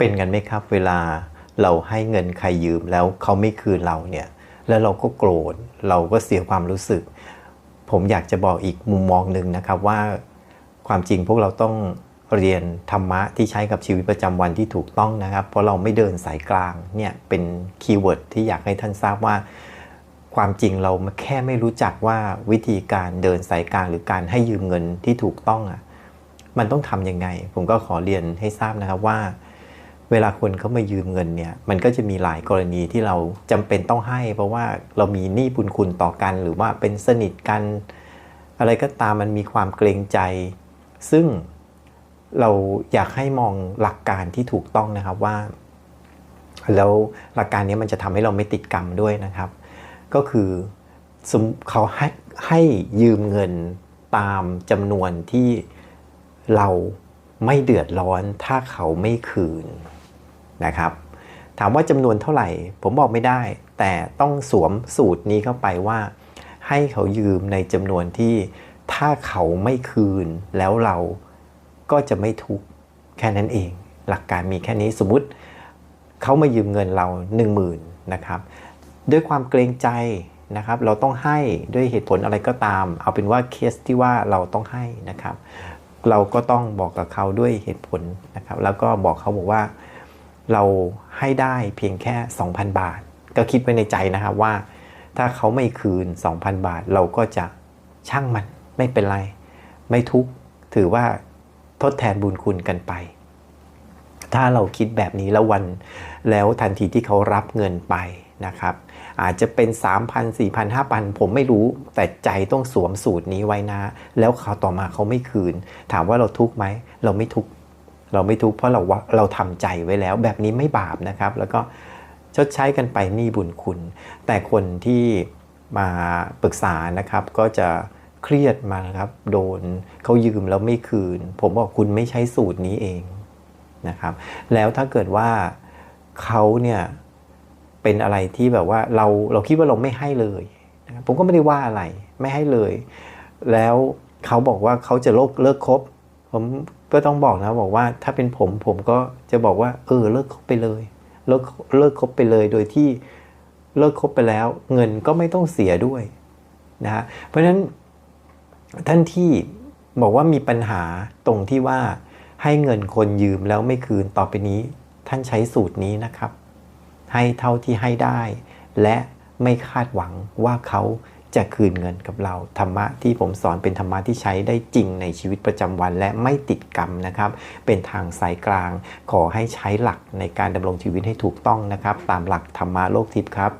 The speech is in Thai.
เป็นกันไหมครับเวลาเราให้เงินใครยืมแล้วเขาไม่คืนเราเนี่ยแล้วเราก็โกรธเราก็เสียความรู้สึก ผมอยากจะบอกอีกมุมมองหนึ่งนะครับว่าความจริงพวกเราต้องเรียนธรรมะที่ใช้กับชีวิตประจำวันที่ถูกต้องนะครับ เพราะเราไม่เดินสายกลางเนี่ยเป็นคีย์เวิร์ดที่อยากให้ท่านทราบว่า ความจริงเราแค่ไม่รู้จักว่าวิธีการเดินสายกลางหรือการให้ยืมเงินที่ถูกต้องอะมันต้องทำยังไง ผมก็ขอเรียนให้ทราบนะครับว่า เวลาคนเขามายืมเงินเนี่ยมันก็จะมีหลายกรณีที่เราจำเป็นต้องให้ เพราะว่าเรามีหนี้บุญคุณต่อกันหรือว่าเป็นสนิทกัน อะไรก็ตามมันมีความเกรงใจ ซึ่งเราอยากให้มองหลักการที่ถูกต้องนะครับว่า แล้วหลักการนี้มันจะทำให้เราไม่ติดกรรมด้วยนะครับ ก็คือเขาให้ให้ยืมเงินตามจำนวนที่เราไม่เดือดร้อนถ้าเขาไม่คืน นะครับ ถามว่าจำนวนเท่าไหร่ ผมบอกไม่ได้ แต่ต้องสวมสูตรนี้เข้าไปว่า ให้เขายืมในจำนวนที่ถ้าเขาไม่คืนแล้วเราก็จะไม่ทุกข์แค่นั้นเอง หลักการมีแค่นี้สมมุติเขามายืมเงินเรา 1 0,000นะครับด้วยความเกรงใจนะครับ เราต้องให้ด้วยเหตุผลอะไรก็ตาม เอาเป็นว่าเคสที่ว่าเราต้องให้นะครับ เราก็ต้องบอกกับเขาด้วยเหตุผลนะครับ แล้วก็บอกเขาบอกว่า เราให้ได้เพียงแค่ 2,000 บาท ก็คิดไว้ในใจนะครับว่า ถ้าเขาไม่คืน 2,000 บาท เราก็จะช่างมันไม่เป็นไร ไม่ทุกข์ถือว่าทดแทนบุญคุณกันไป ถ้าเราคิดแบบนี้แล้ววันแล้วทันทีที่เขารับเงินไปนะครับ อาจจะเป็น 3,000 4,000 5,000 ผมไม่รู้แต่ใจต้องสวมสูตรนี้ไว้นะ แล้วเขาต่อมาเขาไม่คืน ถามว่าเราทุกข์ไหมเราไม่ทุกข์ เราไม่ทุกข์เพราะเราว่าเราทำใจไว้แล้ว แบบนี้ไม่บาปนะครับ แล้วก็ชดใช้กันไปนี่บุญคุณ แต่คนที่มาปรึกษานะครับ ก็จะเครียดมาครับโดนเขายืมแล้วไม่คืน ผมบอกคุณไม่ใช้สูตรนี้เองนะครับ แล้วถ้าเกิดว่าเขาเนี่ยเป็นอะไรที่แบบว่าเราเราคิดว่าเราไม่ให้เลยนะผมก็ไม่ได้ว่าอะไรไม่ให้เลย แล้วเขาบอกว่าเขาจะเลิกเลิกคบผม ก็ต้องบอกนะบอกว่าถ้าเป็นผมผมก็จะบอกว่า เออเลิกคบไปเลยเลิกเลิกคบไปเลยโดยที่เลิกคบไปแล้ว เงินก็ไม่ต้องเสียด้วยนะฮะเพราะฉะนั้นท่านที่บอกว่ามีปัญหาตรงที่ว่าให้เงินคนยืมแล้วไม่คืนต่อไปนี้ ท่านใช้สูตรนี้นะครับ ให้เท่าที่ให้ได้ และไม่คาดหวังว่าเขา จะคืนเงินกับเรา ธรรมะที่ผมสอนเป็นธรรมะที่ใช้ได้จริงในชีวิตประจำวัน และไม่ติดกรรมนะครับ เป็นทางสายกลาง ขอให้ใช้หลักในการดำรงชีวิตให้ถูกต้องนะครับ ตามหลักธรรมะโลกทิพย์ครับ